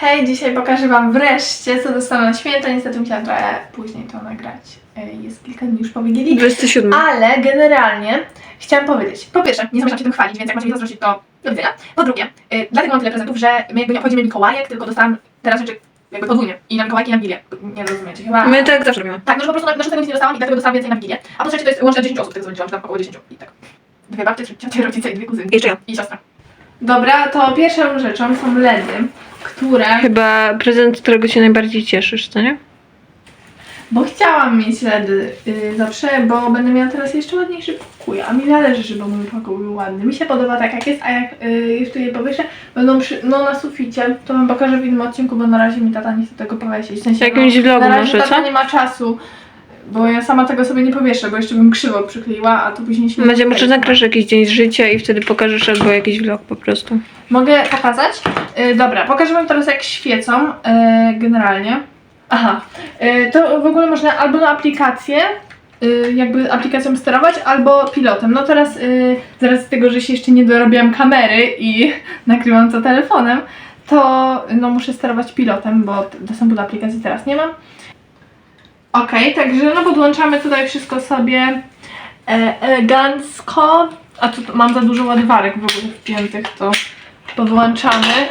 Hej, dzisiaj pokażę Wam wreszcie, co dostałam na święta. Niestety musiałam trochę później to nagrać. E, Jest kilka dni już po Wigilii. 27. Ale generalnie chciałam powiedzieć. Po pierwsze, nie zamierzam się tym chwalić, więc jak macie mi zazdrościć, to do widzenia. Po drugie, y, dlatego mam tyle prezentów, że my jakby nie obchodzimy Mikołajek, tylko dostałam teraz rzeczy jakby podwójnie. I na Mikołajki i na Wigilię. Nie rozumiecie chyba. My tak zawsze robimy. Tak, no że po prostu na, na tego nic nie dostałam i dlatego dostałam więcej na Wigilię. A po trzecie to jest łącznie 10 osób, tego co liczyłam, tam około 10 i tak. Dwie babcie, trzy ciocie, rodzice i dwie kuzyny. Jeszcze ja. I siostra. Dobra, to pierwszą rzeczą są LEDy, które... Chyba prezent, którego się najbardziej cieszysz, co nie? Bo chciałam mieć LEDy y, zawsze, bo będę miała teraz jeszcze ładniejszy pokój, a mi zależy, żeby mój pokój był ładny. Mi się podoba tak jak jest, a jak y, jeszcze je powieszę, będą przy, no na suficie, to wam pokażę w innym odcinku, bo na razie mi tata nie chce tego powiesić. W sensie, Jakimś no, vlogu na razie może, tata co? nie ma czasu, bo ja sama tego sobie nie powieszę, bo jeszcze bym krzywo przykleiła, a tu później się Będzie, może nagrasz jakiś dzień z życia i wtedy pokażesz albo jakiś vlog po prostu. Mogę pokazać? Y, dobra, pokażę Wam teraz jak świecą y, generalnie. Aha, y, to w ogóle można albo na aplikację, y, jakby aplikacją sterować, albo pilotem. No teraz, y, z racji tego, że się jeszcze nie dorobiłam kamery i nagrywam to telefonem, to no muszę sterować pilotem, bo dostępu do aplikacji teraz nie mam. Okej, także no podłączamy tutaj wszystko sobie e, elegancko. A tu mam za dużo ładowarek w ogóle wpiętych, to podłączamy,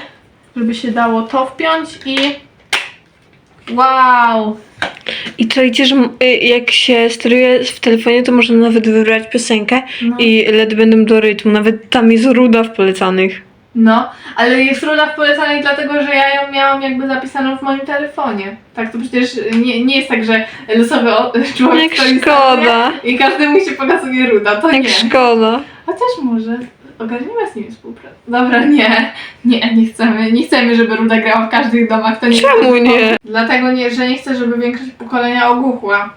żeby się dało to wpiąć i wow! I czajcie, że y, jak się steruje w telefonie, to można nawet wybrać piosenkę No, i LED będą do rytmu. Nawet tam jest ruda w polecanych. No ale jest ruda w polecanej dlatego, że ja ją miałam jakby zapisaną w moim telefonie. Tak to przecież nie, nie jest tak, że losowy o- człowiek Jak stoi szkoda. sobie i każdemu się pokazuje ruda, to Jak nie. szkoda. Chociaż może ogarniemy z nimi współpracę. Dobra, nie, nie, nie chcemy, nie chcemy, żeby Ruda grała w każdych domach, to nie Czemu nie? Dlatego nie, że nie chcę, żeby większość pokolenia ogłuchła.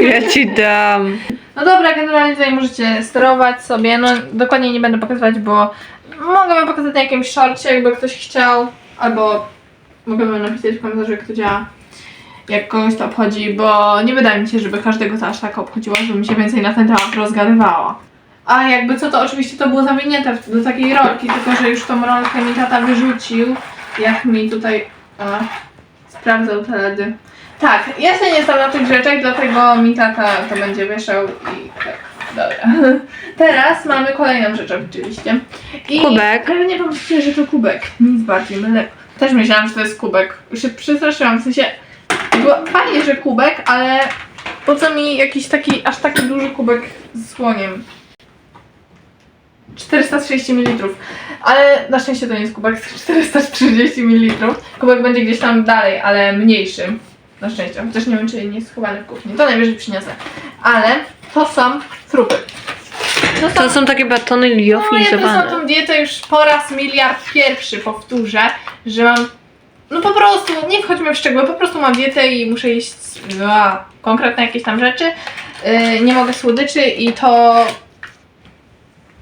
Ja ci dam. No dobra, generalnie tutaj możecie sterować sobie, no dokładnie nie będę pokazywać, bo mogę wam pokazać na jakimś shorcie, jakby ktoś chciał, albo mogę wam napisać w komentarzu, jak to działa, jak kogoś to obchodzi, bo nie wydaje mi się, żeby każdego to aż tak obchodziło, żebym się więcej na ten temat rozgadywała. A jakby co, to oczywiście to było zawinięte do takiej rolki, tylko że już tą rolkę mi tata wyrzucił, jak mi tutaj a, sprawdzał te LEDy. Tak, ja się nie znam na tych rzeczach, dlatego mi tata to będzie wieszał i tak, dobra. Teraz mamy kolejną rzecz oczywiście. I Kubek. Pewnie pomyślicie, że to kubek, nic bardziej mylę. Też myślałam, że to jest kubek. Już się przestraszyłam, w sensie było fajnie, że kubek, ale po co mi jakiś taki, aż taki duży kubek z słoniem? 430 ml. Ale na szczęście to nie jest kubek 430 ml. Kubek będzie gdzieś tam dalej, ale mniejszy. Na szczęście. Chociaż nie wiem, czy nie jest schowany w kuchni. To najwyżej przyniosę. Ale to są trupy. To są, To są takie batony no, ja liofilizowane. tą dietę już po raz miliard pierwszy powtórzę, że mam. No po prostu, nie wchodźmy w szczegóły, po prostu mam dietę i muszę jeść a, konkretne jakieś tam rzeczy. Yy, nie mogę słodyczy i to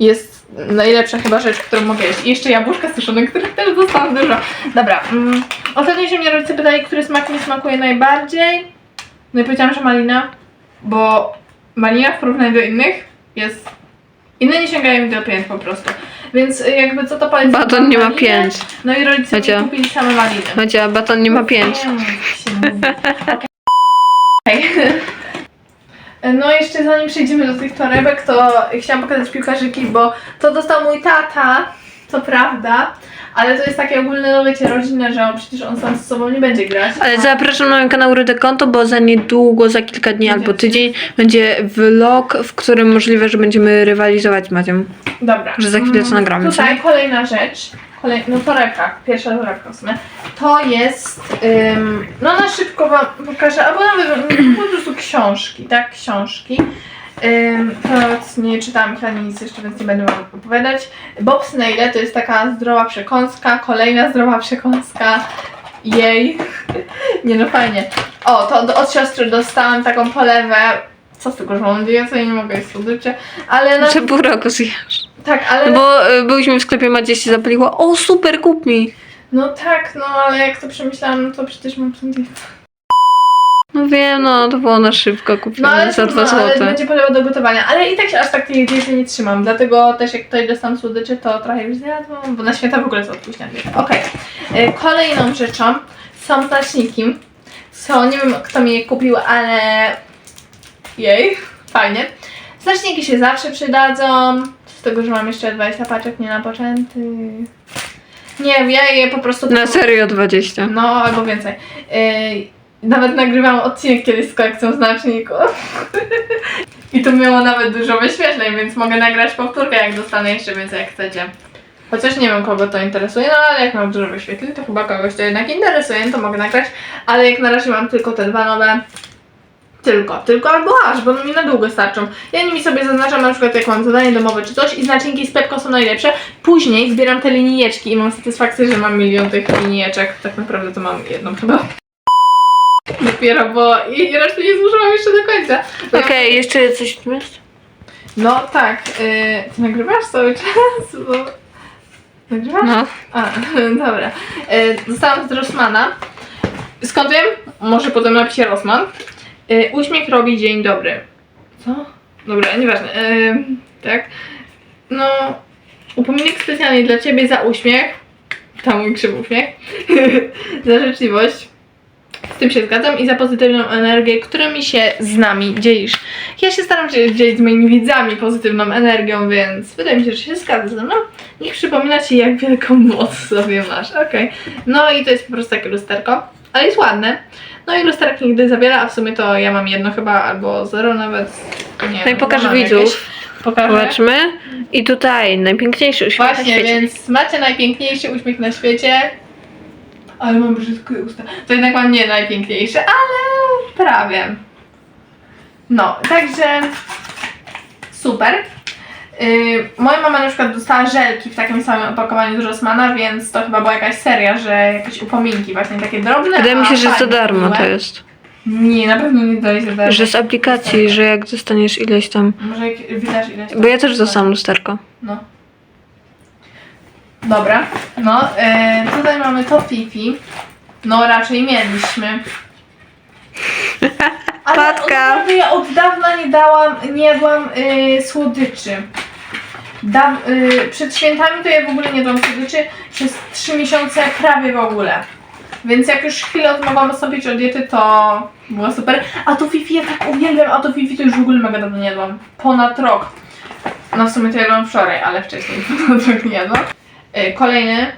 jest najlepsza chyba rzecz, którą mogę jeść. I jeszcze jabłuszka suszone, których też dostałam dużo. Dobra, mm, ostatnio się mnie rodzice pytali, który smak mi smakuje najbardziej. No i powiedziałam, że malina, bo malina w porównaniu do innych jest... Inne nie sięgają mi do pięt po prostu. Więc jakby co to polecam? Baton nie ma malinę. pięć. No i rodzice Macie. mi kupili same maliny. Macie, baton nie ma pięć. Nie. Okej. No jeszcze zanim przejdziemy do tych torebek, to chciałam pokazać piłkarzyki, bo to dostał mój tata, to prawda, ale to jest takie ogólne, no wiecie, rodzinne, że on przecież on sam z sobą nie będzie grać. Ale zapraszam na mój kanał Rude Konto, bo za niedługo, za kilka dni albo tydzień będzie vlog, w którym możliwe, że będziemy rywalizować z Macią. Dobra. Że za chwilę co Mm, nagramy, co Tutaj nie? kolejna rzecz. Kolej, no torebka, pierwsza torebka w sumie. To jest, ym, no na szybko wam pokażę, albo nawet po prostu książki, tak, książki. To nie czytałam ich ani nic jeszcze, więc nie będę wam opowiadać. Bob Snaile to jest taka zdrowa przekąska, kolejna zdrowa przekąska. Jej. Nie no fajnie. O, to od siostry dostałam taką polewę. Co z tego, że mam dietę i nie mogę jeść słodyczy, ale na Że pół roku zjesz. tak, ale. No bo y, byliśmy w sklepie, Macia się zapaliła. O, super, kup mi. No tak, no ale jak to przemyślałam, no to przecież mam tą dietę. No wiem, no to było na szybko No kupione za 2 no, ale złote. będzie potrzeba do gotowania. Ale i tak się aż tak tej diety nie trzymam. Dlatego też jak tutaj dostałam słodyczy, to trochę już zjadłam, bo na święta w ogóle jest odpuśćna dieta. Okej. E, Kolejną rzeczą są znaczniki. Są, nie wiem kto mi je kupił, ale jej, fajnie. Znaczniki się zawsze przydadzą. Z tego, że mam jeszcze 20 paczek nienapoczętych. Nie wiem, ja je po prostu... Na serio 20. No, albo więcej. Yy, nawet nagrywałam odcinek kiedyś z kolekcją znaczników. I to miało nawet dużo wyświetleń, więc mogę nagrać powtórkę, jak dostanę jeszcze więcej, jak chcecie. Chociaż nie wiem, kogo to interesuje, no ale jak mam dużo wyświetleń, to chyba kogoś to jednak interesuje, to mogę nagrać. Ale jak na razie mam tylko te dwa nowe, tylko, tylko albo aż, bo mi na długo starczą. Ja nimi sobie zaznaczam na przykład jak mam zadanie domowe czy coś i znaczniki z Pepko są najlepsze. Później zbieram te linijeczki i mam satysfakcję, że mam milion tych linijeczek. Tak naprawdę to mam jedną chyba. Dopiero, bo i resztę nie zużyłam jeszcze do końca. Okej, jeszcze coś tu jest? No tak, yy, ty nagrywasz cały czas? Bo... Nagrywasz? No. A, dobra. E, dostałam z Rossmana. Skąd wiem? Może potem napiszę Rossman. E, uśmiech robi dzień dobry. Co? Dobra, nieważne. E, tak. No, upominek specjalnie dla Ciebie za uśmiech. Tam mój krzywy uśmiech. za życzliwość. Z tym się zgadzam i za pozytywną energię, którymi się z nami dzielisz. Ja się staram się dzielić z moimi widzami pozytywną energią, więc wydaje mi się, że się zgadza ze mną. Niech przypomina ci, jak wielką moc sobie masz. Okej. No i to jest po prostu takie lusterko, ale jest ładne. No i lusterek nigdy za wiele, a w sumie to ja mam jedno chyba, albo zero nawet. Nie, No i pokaż widzów. jakieś. Pokażę. Zobaczmy. I tutaj najpiękniejszy uśmiech na Właśnie, świecie. więc macie najpiękniejszy uśmiech na świecie. Ale mam brzydkie usta. To jednak mam nie najpiękniejszy, ale prawie. No, także super. Yy, moja mama na przykład dostała żelki w takim samym opakowaniu z Rossmana, więc to chyba była jakaś seria, że jakieś upominki właśnie takie drobne. Wydaje mi się, że za darmo to jest. Nie, na pewno nie daje za darmo. Że z aplikacji, że jak dostaniesz ileś tam. Może jak wydasz ileś Bo ja też dostałam lusterko. No. Dobra, no e, tutaj mamy to Fifi. No raczej mieliśmy. Ale Patka. naprawdę ja od dawna nie dałam, nie jadłam y, słodyczy. Da, y, przed świętami to ja w ogóle nie jadłam słodyczy przez 3 miesiące prawie w ogóle. Więc jak już chwilę mogłam odstąpić od diety, to było super. A to Fifi ja tak uwielbiam, a to Fifi to już w ogóle mega dawno nie jadłam. Ponad rok. No w sumie to jadłam wczoraj, ale wcześniej ponad rok nie jadłam. Y, kolejny.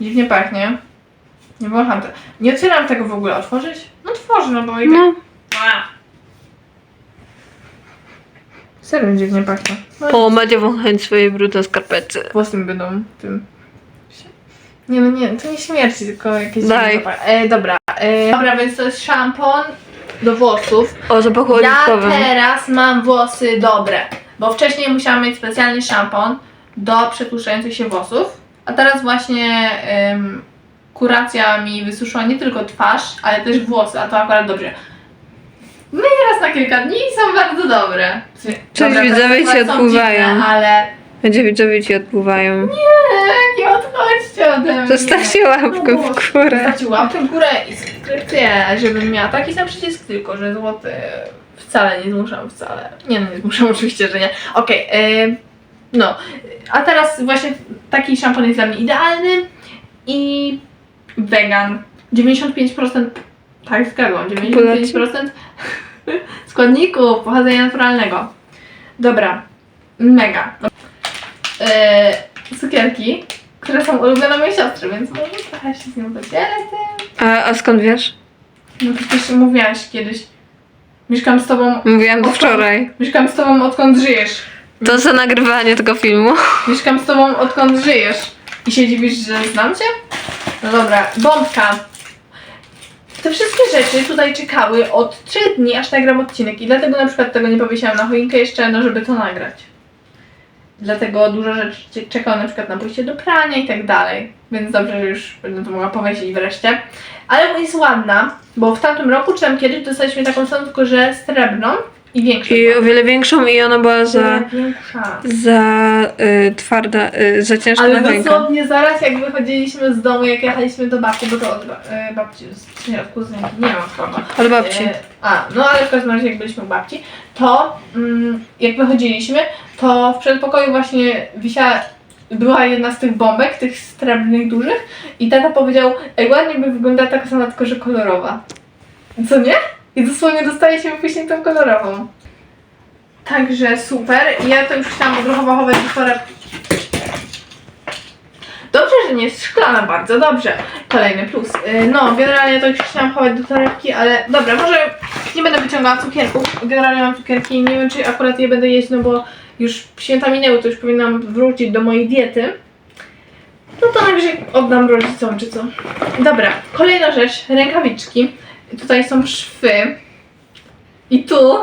Dziwnie pachnie. Nie wącham to. Nie otwieram tego w ogóle. Otworzyć? No tworzę, no bo i tak... No. A. Serio dziwnie pachnie. No, O, Madzia wąchać swoje brudne skarpety. Włosy mi będą tym. Nie no nie, to nie śmierci, tylko jakieś Daj. dziwne zapach. E, dobra, e, dobra, więc to jest szampon do włosów. O, zapachu Ja oliwkowym. teraz mam włosy dobre, bo wcześniej musiałam mieć specjalny szampon do przetłuszczających się włosów, a teraz właśnie kuracja mi wysuszyła nie tylko twarz, ale też włosy, a to akurat dobrze. Myję raz na kilka dni i są bardzo dobre. Dobre, widzowie ci są odpływają. dziwne, ale Będzie widzowie ci odpływają. nie, nie odchodźcie ode mnie. Zostawcie łapkę No, w górę. Zostawcie łapkę w górę i subskrypcję, żebym miała taki sam przycisk, tylko że złoty wcale nie zmuszam, wcale. Nie no, nie zmuszam, oczywiście, że nie. Okej, no. A teraz właśnie taki szampon jest dla mnie idealny i wegan. 95% tak zgadłam, 95% składników pochodzenia naturalnego. Dobra, mega. Yy, cukierki, które są ulubione mojej siostry, więc może trochę się z nią podzielę tym. A, a skąd wiesz? No przecież mówiłaś kiedyś. Mieszkam z tobą. Mówiłam Odkąd- wczoraj. Mieszkam z tobą odkąd żyjesz. To za nagrywanie tego filmu. Mieszkam z tobą odkąd żyjesz. I się dziwisz, że znam cię? No dobra, bombka. Te wszystkie rzeczy tutaj czekały od 3 dni, aż nagram odcinek i dlatego na przykład tego nie powiesiłam na choinkę jeszcze, no żeby to nagrać. Dlatego dużo rzeczy czekało na przykład na pójście do prania i tak dalej. Więc dobrze, że już będę to mogła powiesić wreszcie. Ale jest ładna, bo w tamtym roku, czy tam kiedyś, dostaliśmy taką samą, tylko że srebrną. I większa. I o wiele większą i ona była za, Większa. za y, twarda, y, za ciężka Ale na rękę. dosłownie zaraz jak wychodziliśmy z domu, jak jechaliśmy do babci, bo to od ba- e, babci z nie, od kuzynki, nie mam słowa. Od babci. E, A, no ale w każdym razie jak byliśmy u babci, to mm, jak wychodziliśmy, to w przedpokoju właśnie wisiała, była jedna z tych bombek, tych srebrnych dużych i tata powiedział, ej ładnie by wyglądała taka sama, tylko że kolorowa. Co nie? I dosłownie dostaje się później tą kolorową. Także super. Ja to już chciałam odruchowo do torebki. Dobrze, że nie jest szklana, bardzo dobrze. Kolejny plus. Yy, No, generalnie to już chciałam chować do torebki, ale dobra, może nie będę wyciągała cukierków. Generalnie mam cukierki nie wiem, czy akurat je będę jeść, no bo już święta minęły, to już powinnam wrócić do mojej diety. No to najwyżej oddam rodzicom, czy co. Dobra, kolejna rzecz, rękawiczki. Tutaj są szwy. I tu,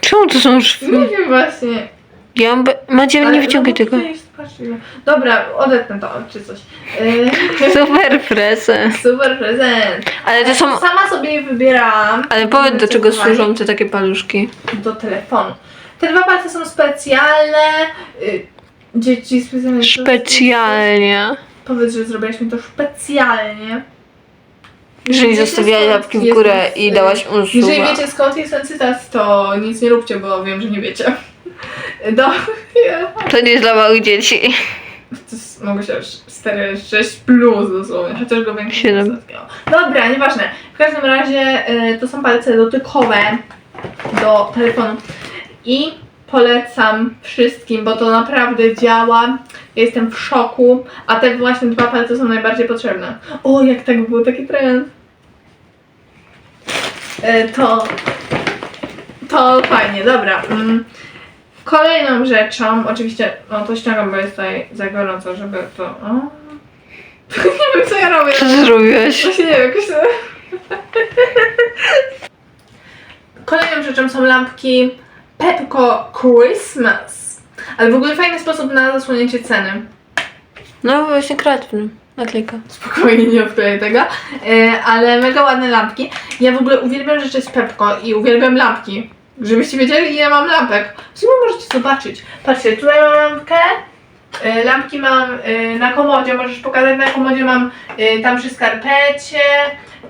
Czemu to są szwy? nie wiem właśnie, Ja mam... be- Macie, Ale- nie wyciągaj no bo tego. tutaj jest- patrzcie, no. Dobra, odetnę to czy coś. Yy, Super presę. super prezent. Ale to są... Sama sobie je wybierałam. Ale powiedz do czego służą te takie paluszki. Do telefonu. Te dwa palce są specjalne. Yy, dzieci specjalnie. Specjalnie. Powiedz, że zrobiłaś mi to specjalnie. Jeżeli Wiecie, zostawiałaś skąd łapki w jest górę i dałaś Jeżeli unsuba. wiecie skąd jest ten cytat, to nic nie róbcie, bo wiem, że nie wiecie. Do... To nie jest dla małych dzieci. To jest, mogę się aż 4, 6 plus dosłownie, chociaż go większy Siedem. Dobra, nieważne. W każdym razie y, to są palce dotykowe do telefonu i polecam wszystkim, bo to naprawdę działa. Ja jestem w szoku, a te właśnie dwa palce są najbardziej potrzebne. O, jak tak by był taki trend. Y, to to fajnie, dobra. Mm. Kolejną rzeczą, oczywiście, no to ściągam, bo jest tutaj za gorąco, żeby to... O. nie wiem, co ja robię. Co zrobiłeś? Właśnie nie wiem, jakoś. Kolejną rzeczą są lampki Pepco Christmas. Ale w ogóle fajny sposób na zasłonięcie ceny. No właśnie kreatywny. Naklejka. Spokojnie, nie odkleję tego. E, ale mega ładne lampki. Ja w ogóle uwielbiam rzeczy z Pepco i uwielbiam lampki. Żebyście wiedzieli, ile mam lampek. W sumie możecie zobaczyć. Patrzcie, tutaj mam lampkę. E, lampki mam e, na komodzie, możesz pokazać na komodzie mam e, tam przy skarpecie,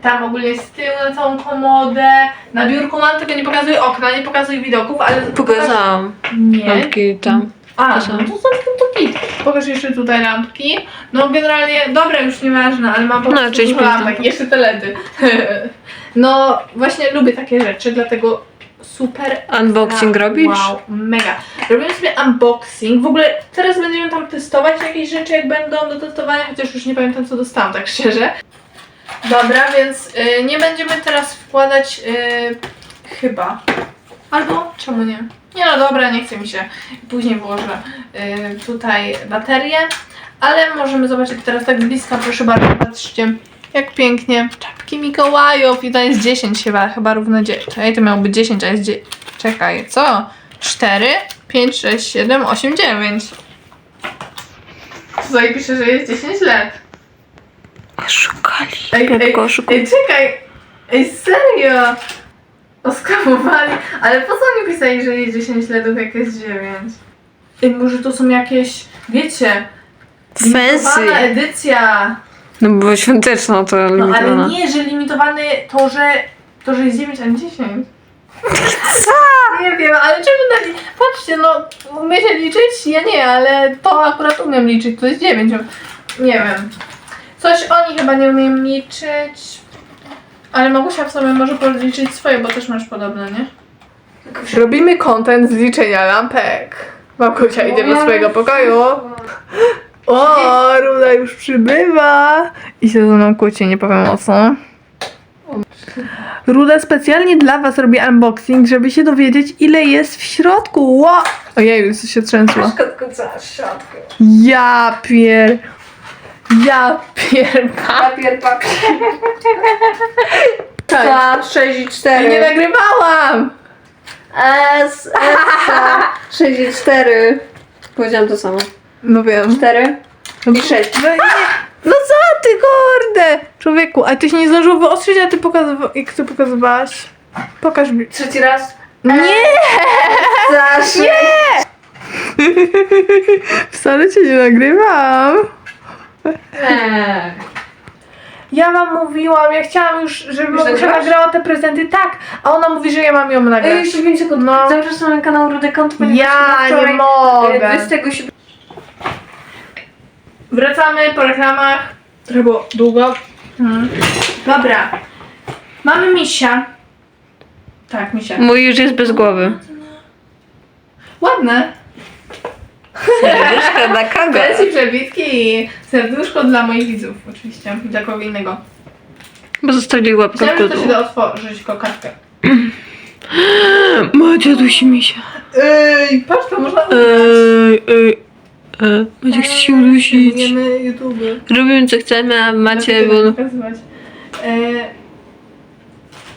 tam ogólnie z tyłu na całą komodę. Na biurku mam, tylko nie pokazuj okna, nie pokazuj widoków, ale Pokazałam. Nie. Lampki tam. A, To są. no to są to git. Pokaż jeszcze tutaj lampki. No generalnie, dobra, już nieważne, ale mam po No, prostu część dużo lampek, jeszcze te LEDy. no właśnie lubię takie rzeczy, dlatego super. Unboxing robisz? Wow, mega. Robimy sobie unboxing. W ogóle teraz będziemy tam testować jakieś rzeczy, jak będą do testowania, chociaż już nie pamiętam co dostałam, tak szczerze. Dobra, więc y, nie będziemy teraz wkładać y, chyba. Albo czemu nie? Nie no dobra, nie chce mi się. Później włożę y, tutaj baterię. Ale możemy zobaczyć teraz tak z bliska, proszę bardzo, patrzcie. Jak pięknie. Czapki Mikołajów i to jest 10 chyba, chyba równo 10. Ej, to miało być 10, a jest 10. Czekaj, co? 4, 5, 6, 7, 8, 9. Tutaj pisze, że jest 10 lat. Oszukali. Ej, ej, ej, czekaj! Ej, serio! Oskamowali, ale po co mi pisali, że jest 10 ledów, jak jest 9? Ej, może to są jakieś, wiecie, Fancy. edycja. No bo świąteczna to No ale limitowana. nie, że limitowany to, że to, że jest 9, a nie 10. Nie wiem, ale czemu dali? Patrzcie, no, umiecie liczyć? Ja nie, ale to akurat umiem liczyć, to jest 9. Nie wiem. Coś oni chyba nie umieją liczyć. Ale Magusia w sobie może policzyć swoje, bo też masz podobne, nie? Robimy content z liczenia lampek. Magusia idzie do swojego pokoju. O, Ruda już przybywa. I się ze mną kłóci, nie powiem o co. Ruda specjalnie dla was robi unboxing, żeby się dowiedzieć ile jest w środku. Ło! Ojej, co się trzęsło. Kotkuca w środku. Ja pier... Ja pier... Papier, papier. Tak. 6 i Ja 4. nie nagrywałam! S, S, 6 i 4. Powiedziałam to samo. No wiem. 4 i 6. No, nie. no co ty, kurde! Człowieku, a ty się nie zdążyło wyostrzyć, a ty pokazywa... Jak ty pokazywałaś? Pokaż mi. Trzeci raz. Nie! Zasz... Wcale cię nie nagrywam. Ja wam mówiłam, ja chciałam już, żeby Już nagrywasz? nagrała te prezenty, tak, a ona mówi, że ja mam ją nagrać. Ej, jeszcze 5 sekund. No. Zapraszam na kanał Rudekont, Ja nie mogę. 27 Wracamy po reklamach. Trochę było długo. Hmm. Dobra. Mamy misia. Tak, misia. Mój już jest bez głowy. Ładne. Serduszko dla kogo? Pensji przebitki i serduszko dla moich widzów oczywiście. I dla kogo innego. Bo zostawili łapkę w Chciałam, że to się da otworzyć kokardkę. Macia dusi misia. Ej, patrz, to można Ej, ej. E, Macie chce się udusić. YouTube. Robimy co chcemy, a macie, bo... pokazywać. E,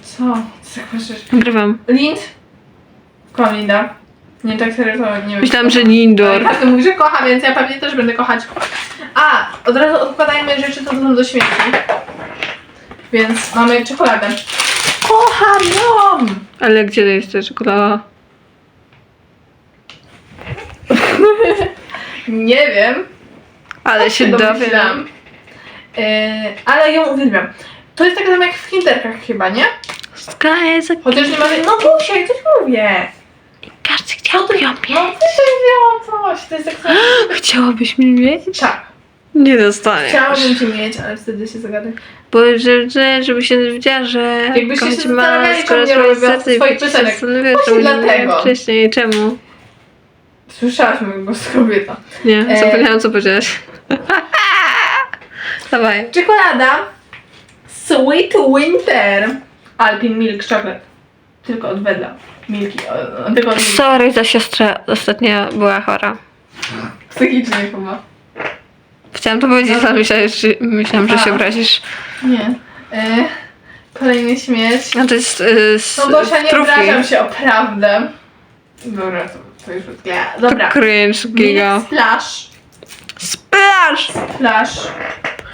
co? Co tak patrzysz? Nagrywam. Lind? Kocham Linda. Nie tak serio to nie wiem. Myślałam, że Ale Lindor. każdy mówi, że kocha, więc ja pewnie też będę kochać. A, od razu odkładajmy rzeczy, co są do śmieci. Więc mamy czekoladę. Kocham ją! Ale gdzie to jest ta czekolada? Nie wiem. Ale się dowiem. E, ale ją uwielbiam. To jest taka sama jak w kinderkach chyba, nie? Sky is a Chociaż nie ma... No Busia, coś mówię. Każdy chciałby ją No, mieć. coś wzięło coś. To jest tak samo... Chciałabyś mnie mieć? Tak. Nie dostaniesz. Chciałabym cię mieć, ale wtedy się zagadam. Bo że, że, żeby się dowiedziała, że Jakbyście kochać się ma, zastanawiali, skoro czemu nie swoje robię serce i się piosenek. zastanawiała, Właśnie czemu nie dlatego. wcześniej. Czemu? Słyszałaś mój głos kobieta. Nie, E. zapomniałam co powiedziałaś. Dawaj. Czekolada Sweet Winter Alpin Milk Chocolate. Tylko od Wedla. Milki. o- o- Tylko od milki. Sorry za siostrę, ostatnio była chora. Psychicznie chyba. Chciałam to powiedzieć, ale myślałam, że, myślałam, że się obrazisz. Nie. E, kolejny śmieć. No to jest y, z No nie trufli. obrażam się o prawdę. Dobra, to, to już odkleja. Dobra. To cringe, giga. Splash. Splash! Splash.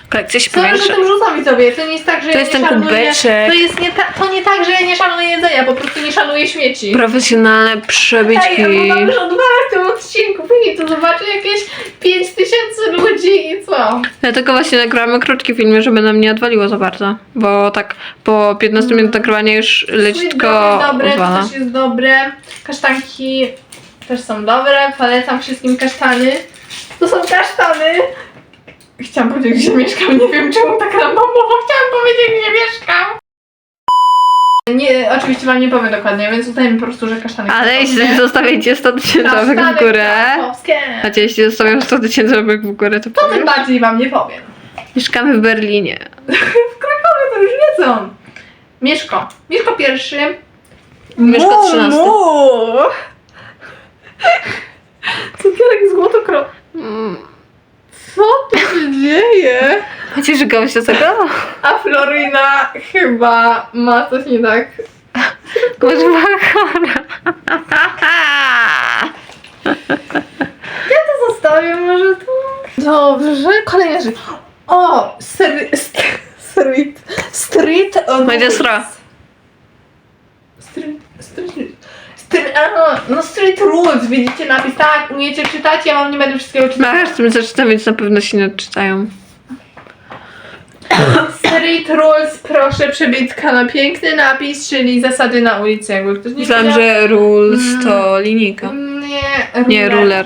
Kolekcja się Sorry, że powiększa. tym rzucam widzowie. To nie jest tak, że To ja jest nie ten szanuję... kubeczek. To, jest nie ta, to nie tak, że ja nie szanuję jedzenia, po prostu nie szanuję śmieci. Profesjonalne. Ej, oglądam już od dwa w tym odcinku, później to zobaczy jakieś 5 tysięcy ludzi i co? Dlatego właśnie nagramy krótki film, żeby nam nie odwaliło za bardzo. Bo tak po 15 minut nagrywania już leciutko Sweet dobre, odwala. to też jest dobre. Kasztanki też są dobre. Polecam wszystkim kasztany. To są kasztany. Chciałam powiedzieć, gdzie mieszkam. Nie wiem czemu tak randomowo chciałam powiedzieć, gdzie mieszkam. Nie, oczywiście wam nie powiem dokładnie, więc uznajmy po prostu, że kasztany Ale jeśli zostawicie 100 tysięcy łapek w górę, znaczy jeśli zostawią 100 tysięcy łapek w górę, to To tym powiem. bardziej wam nie powiem. Mieszkamy w Berlinie. W Krakowie to już wiedzą. Mieszko. Mieszko pierwszy. Mieszko 13. Mu. Cukierek złotokro... Mm. Co tu się dzieje? Chociaż żygałeś do tego? A Florina chyba ma coś nie tak. Masz chora. Ja to zostawię, może tu. Dobrze, kolejna rzecz. O, street... Street... Street... Będzie sra. Street... Street... A, no Street Rules, widzicie napis, tak, umiecie czytać, ja wam nie będę wszystkiego czytać. Masz tym zaczytam, więc na pewno się nie odczytają. Street Rules, proszę, przebitka na piękny napis, czyli zasady na ulicy, jakby ktoś nie Myślałam, wiedział. że rules to linijka. Nie, Nie, ruler.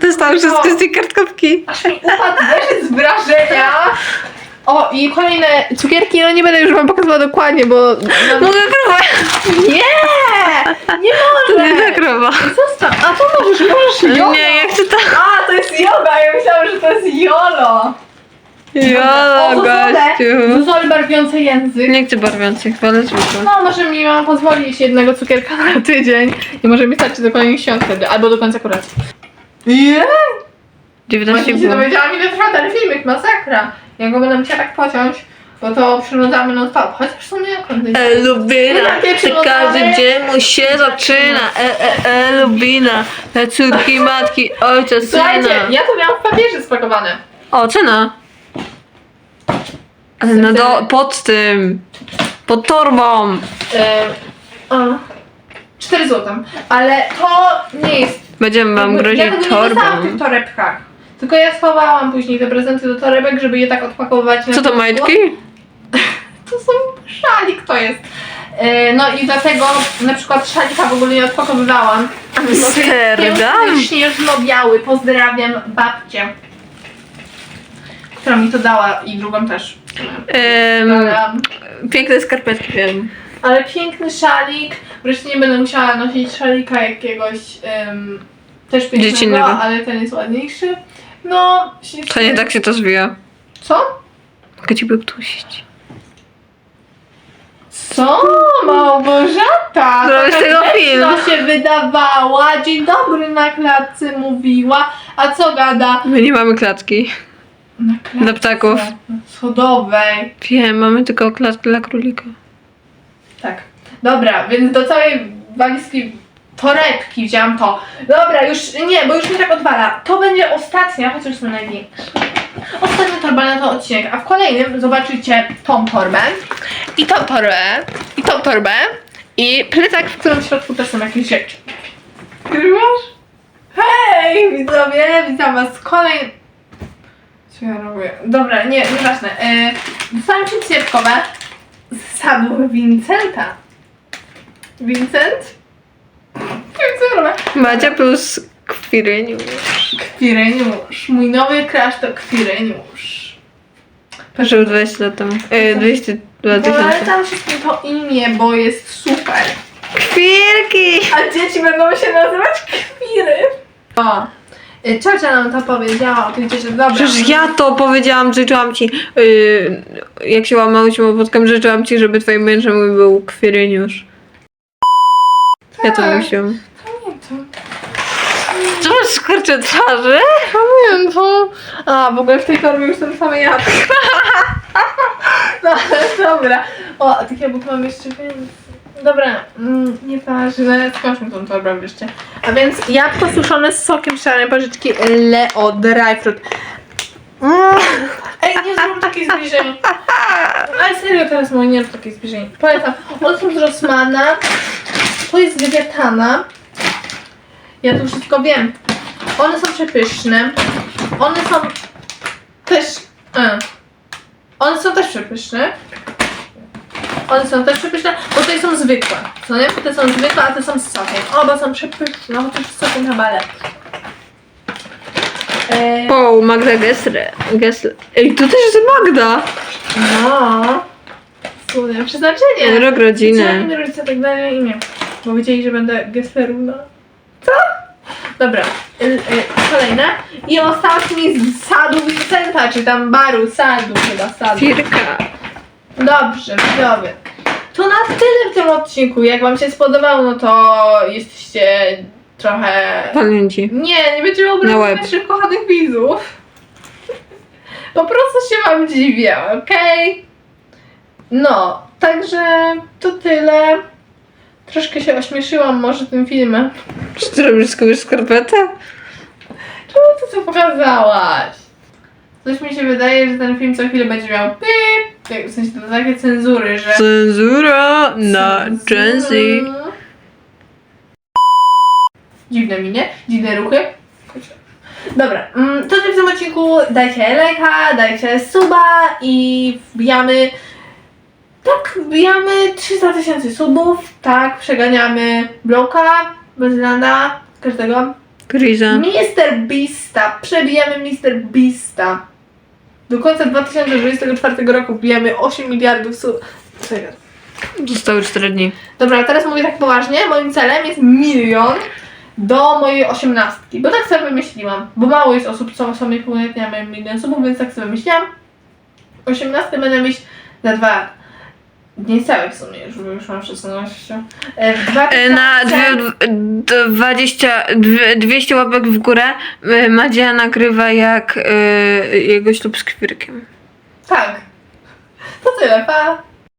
To jest tam wszystko z tej kartkówki. Aż mi upadł z wrażenia. O, i kolejne cukierki, no nie będę już wam pokazywała dokładnie, bo... No, Mogę krowa! nie! Nie To nie ta możesz! krowa. Zostaw, a to możesz, możesz jolo. Nie, jak czytam. A, to jest yoga, ja myślałam, że to jest jolo. Jolo, gościu. Zuzole barwiące język. Nie chcę barwiących, wolę zwykłe. No, może mi mam pozwolić jednego cukierka na tydzień i może mi starczy do kolejnych świąt wtedy, albo do końca kuracji. Nie! 19 Właśnie się było. dowiedziałam ile trwa ten filmik, masakra. Ja go będę musiała tak pociąć, bo to przyglądamy non stop. Chociaż w sumie jak on będzie. E, Lubina, Takie to przygotowane. każdy dzień mu się zaczyna. E, e, e, Lubina, te córki, matki, ojca, Słuchajcie, syna. ja to miałam w papierze spakowane. O, cena. Ale na do, pod tym, pod torbą. E, A. 4 zł. Ale to nie jest. Będziemy wam jakby- grozić nie tych torbą. torebkach. Tylko ja schowałam później te prezenty do torebek, żeby je tak odpakowywać. na Co to, majtki? To są szalik, to jest. E, No i dlatego na przykład szalika w ogóle nie odpakowywałam. Amsterdam? Piękny, śnieżno-biały. Pozdrawiam babcię. Która mi to dała i drugą też. Em, piękne skarpetki wiem. ale piękny szalik. Wreszcie nie będę musiała nosić szalika jakiegoś em, też pięknego, Dziecinnego. ale ten jest ładniejszy. No, śliczny. To nie tak się to zwija. Co? Mogę ci obtusić. Co? Małgorzata! Zrobisz Taka tego grzeczna film. się wydawała, dzień dobry na klatce mówiła, a co gada? My nie mamy klatki. Na klatce Dla ptaków. schodowej. Wiem, mamy tylko klatkę dla królika. Tak. Dobra, więc do całej walizki torebki wziąłam to. Dobra, już nie, bo już mi tak odwala. To będzie ostatnia, chociaż są największe. Ostatnia torba na ten odcinek, a w kolejnym zobaczycie tą torbę i tą torbę i tą torbę i plecak, w którym w środku też są jakieś rzeczy. Już masz? Hej, widzowie, witam was w kolejnym... Co ja robię? Dobra, nie, nieważne. Yy, dostałam chipsy jabłkowe z sadu Vincenta. Vincent? Macia plus kwireniusz. Kwireniusz. Mój nowy crush to kwireniusz. Żył 20 lat temu. E, 200 Ale 2000. tam wszystkim to imię, bo jest super. Kwirki! A dzieci będą się nazywać kwiry. O. y, Ciocia nam to powiedziała o tej dzieci. Dobra. Przecież ja to powiedziałam, życzyłam ci, yy, jak się łamałyśmy opłatkiem, życzyłam ci, żeby twoim mężem był kwireniusz. Ja to Tak. myślałam. Pamiętam. Co masz skurcze twarzy? Pamiętam. A, w ogóle w tej torbie już są same jabłka. No, ale dobra. O, a tych jabłek mam jeszcze więcej. Dobra, mm, nieważne, skończmy tą torbę wreszcie. A więc jabłko suszone z sokiem szalonej pożyczki Leo Dry Fruit. Mm. Ej, nie zrób takiej zbliżeń. Ale serio teraz moje nie rób takiej zbliżeń. Polecam. One są To jest Lewiatana. Ja tu wszystko wiem. One są przepyszne. One są też... E. One są też przepyszne. One są też przepyszne, bo tutaj są zwykłe. No nie? Te są zwykłe, a te są z sokiem. Oba są przepyszne, chociaż z sokiem chyba lepiej. E, O, Magda Gessler. Gessler. Ej, to też jest Magda! no. Cudne przeznaczenie. Rok Rodziny. rodzice tak dali na imię. Bo wiedzieli, że będę Gessleruna. Co? Dobra, y, y, kolejne. I ostatni z sadu Vincenta, czy tam baru sadu chyba sadu. Firka. Dobrze, widzowie. To na tyle w tym odcinku. Jak wam się podobało, no to jesteście trochę... Pamięci. Nie, nie będziemy obrażać łeb. naszych kochanych widzów. Po prostu się wam dziwię, okej? No, także to tyle. Troszkę się ośmieszyłam może tym filmem. Czy ty robisz skończysz skarpetę? Czemu ty to pokazałaś? Coś mi się wydaje, że ten film co chwilę będzie miał pip, jak- w sensie to takie cenzury, że... Cenzura na Gen Z. Dziwne minie, dziwne ruchy. Dobra, mm, to w tym odcinku. Dajcie lajka, dajcie suba i wbijamy. Tak, wbijamy 300 tysięcy subów. Tak, przeganiamy Bloka, Bezlanda, każdego. Griza. Mister Beasta, przebijamy Mister Beasta. Do końca 2024 roku wbijamy 8 miliardów subów. Zostały 4 dni. Dobra, teraz mówię tak poważnie. Moim celem jest milion do mojej osiemnastki. Bo tak sobie wymyśliłam. Bo mało jest osób, co są niepełnoletnie, a mają milion osób, więc tak sobie wymyśliłam. Osiemnastkę będę mieć za dwa lata. Niecałe w sumie, już, bo już mam 16. E, w E, Na dwie, 20, dwie- 200 łapek w górę e, Madzia nagrywa jak e, jego ślub z kwirkiem. Tak. To tyle, pa!